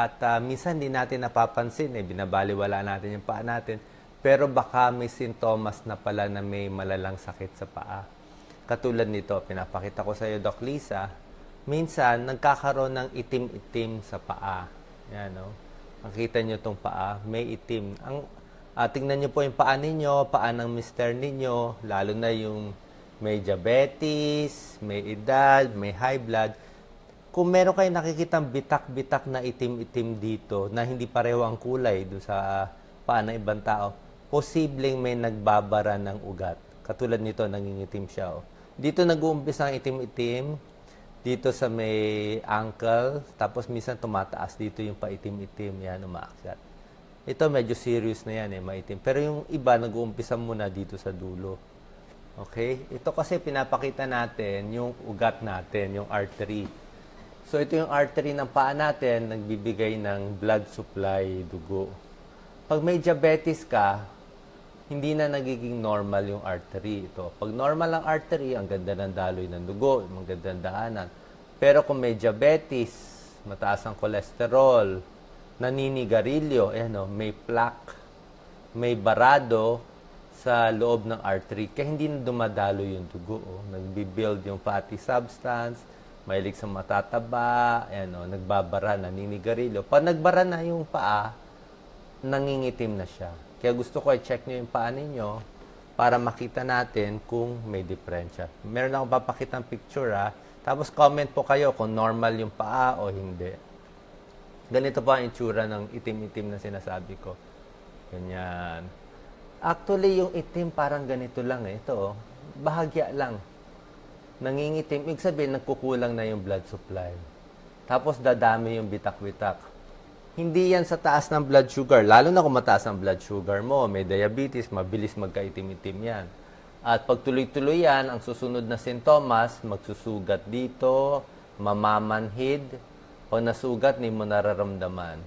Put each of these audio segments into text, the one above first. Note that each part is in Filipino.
At ah, minsan hindi natin napapansin, eh, binabaliwala natin yung paa natin. Pero baka may sintomas na pala na may malalang sakit sa paa. Katulad nito, pinapakita ko sa iyo, Doc Lisa, minsan nagkakaroon ng itim-itim sa paa. Yan, no? Makita nyo itong paa, may itim. Ang, ah, tingnan nyo po yung paa ninyo, paa ng mister ninyo, lalo na yung may diabetes, may edad, may high blood. Kung meron kayo nakikitang bitak-bitak na itim-itim dito na hindi pareho ang kulay do sa paa ng ibang tao, posibleng may nagbabara ng ugat. Katulad nito, nangingitim siya. Oh. Dito nag-uumpisa ang itim-itim, dito sa may ankle, tapos minsan tumataas dito yung paitim-itim, yan, umaakyat. Ito medyo serious na yan, eh, maitim. Pero yung iba, nag-uumpisa muna dito sa dulo. Okay? Ito kasi pinapakita natin yung ugat natin, yung artery. So ito yung artery ng paa natin, nagbibigay ng blood supply, dugo. Pag may diabetes ka, hindi na nagiging normal yung artery ito. Pag normal ang artery, ang ganda ng daloy ng dugo, ang ganda ng daanan. Pero kung may diabetes, mataas ang kolesterol, naninigarilyo, ayan o, may plaque, may barado sa loob ng artery. Kaya hindi na dumadalo yung dugo. Oh. Nagbibuild yung fatty substance, mahilig sa matataba, ayan o, nagbabara, naninigarilyo. Pag nagbara na yung paa, nangingitim na siya. Kaya gusto ko i-check nyo yung paa ninyo para makita natin kung may diferensya. Meron akong papakitang picture ha. Tapos comment po kayo kung normal yung paa o hindi. Ganito po ang itsura ng itim-itim na sinasabi ko. Ganyan. Actually, yung itim parang ganito lang eh. Ito, oh. bahagya lang. Nangingitim. Ibig sabihin, nagkukulang na yung blood supply. Tapos dadami yung bitak-bitak. Hindi yan sa taas ng blood sugar. Lalo na kung mataas ang blood sugar mo, may diabetes, mabilis magkaitim-itim yan. At pag tuloy-tuloy yan, ang susunod na sintomas, magsusugat dito, mamamanhid, o nasugat, ni mo nararamdaman.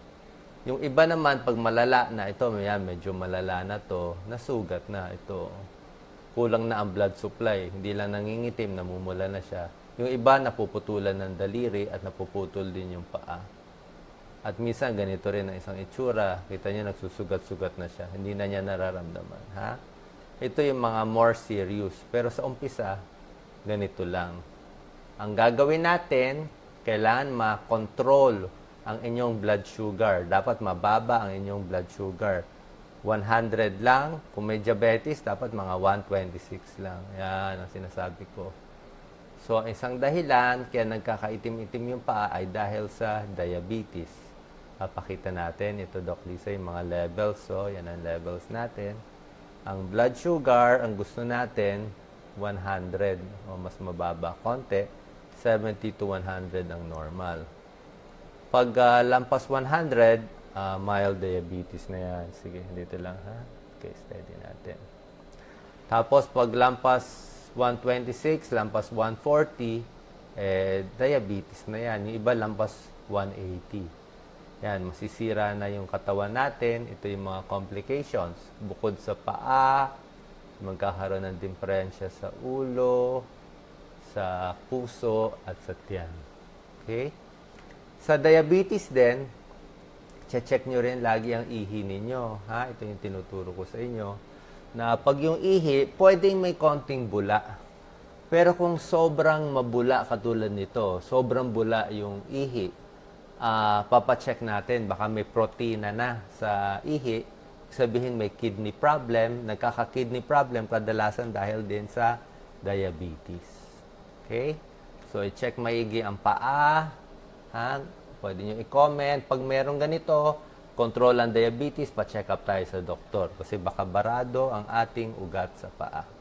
Yung iba naman, pag malala na, ito, yan, medyo malala na to, nasugat na ito. Kulang na ang blood supply. Hindi lang nangingitim, namumula na siya. Yung iba, napuputulan ng daliri at napuputol din yung paa. At minsan, ganito rin ang isang itsura. Kita niyo, nagsusugat-sugat na siya. Hindi na niya nararamdaman. Ha? Ito yung mga more serious. Pero sa umpisa, ganito lang. Ang gagawin natin, kailangan ma-control ang inyong blood sugar. Dapat mababa ang inyong blood sugar. 100 lang. Kung may diabetes, dapat mga 126 lang. Yan ang sinasabi ko. So, ang isang dahilan kaya nagkakaitim-itim yung paa ay dahil sa diabetes. Papakita natin, ito Doc Lisa, yung mga levels. So, yan ang levels natin. Ang blood sugar, ang gusto natin, 100 o mas mababa konti. 70 to 100 ang normal. Pag ah, lampas 100, ah, mild diabetes na yan. Sige, dito lang ha. Okay, steady natin. Tapos pag lampas 126, lampas 140, eh, diabetes na yan. Yung iba lampas 180. Yan, masisira na yung katawan natin. Ito yung mga complications. Bukod sa paa, magkakaroon ng diferensya sa ulo, sa puso, at sa tiyan. Okay? Sa diabetes din, check nyo rin lagi ang ihi ninyo. Ha? Ito yung tinuturo ko sa inyo. Na pag yung ihi, pwedeng may konting bula. Pero kung sobrang mabula katulad nito, sobrang bula yung ihi, ah papacheck natin, baka may protina na sa ihi, sabihin may kidney problem, nagkaka-kidney problem kadalasan dahil din sa diabetes. Okay? So, i-check maigi ang paa. Ha? Pwede nyo i-comment. Pag meron ganito, control ang diabetes, pa-check up tayo sa doktor. Kasi baka barado ang ating ugat sa paa.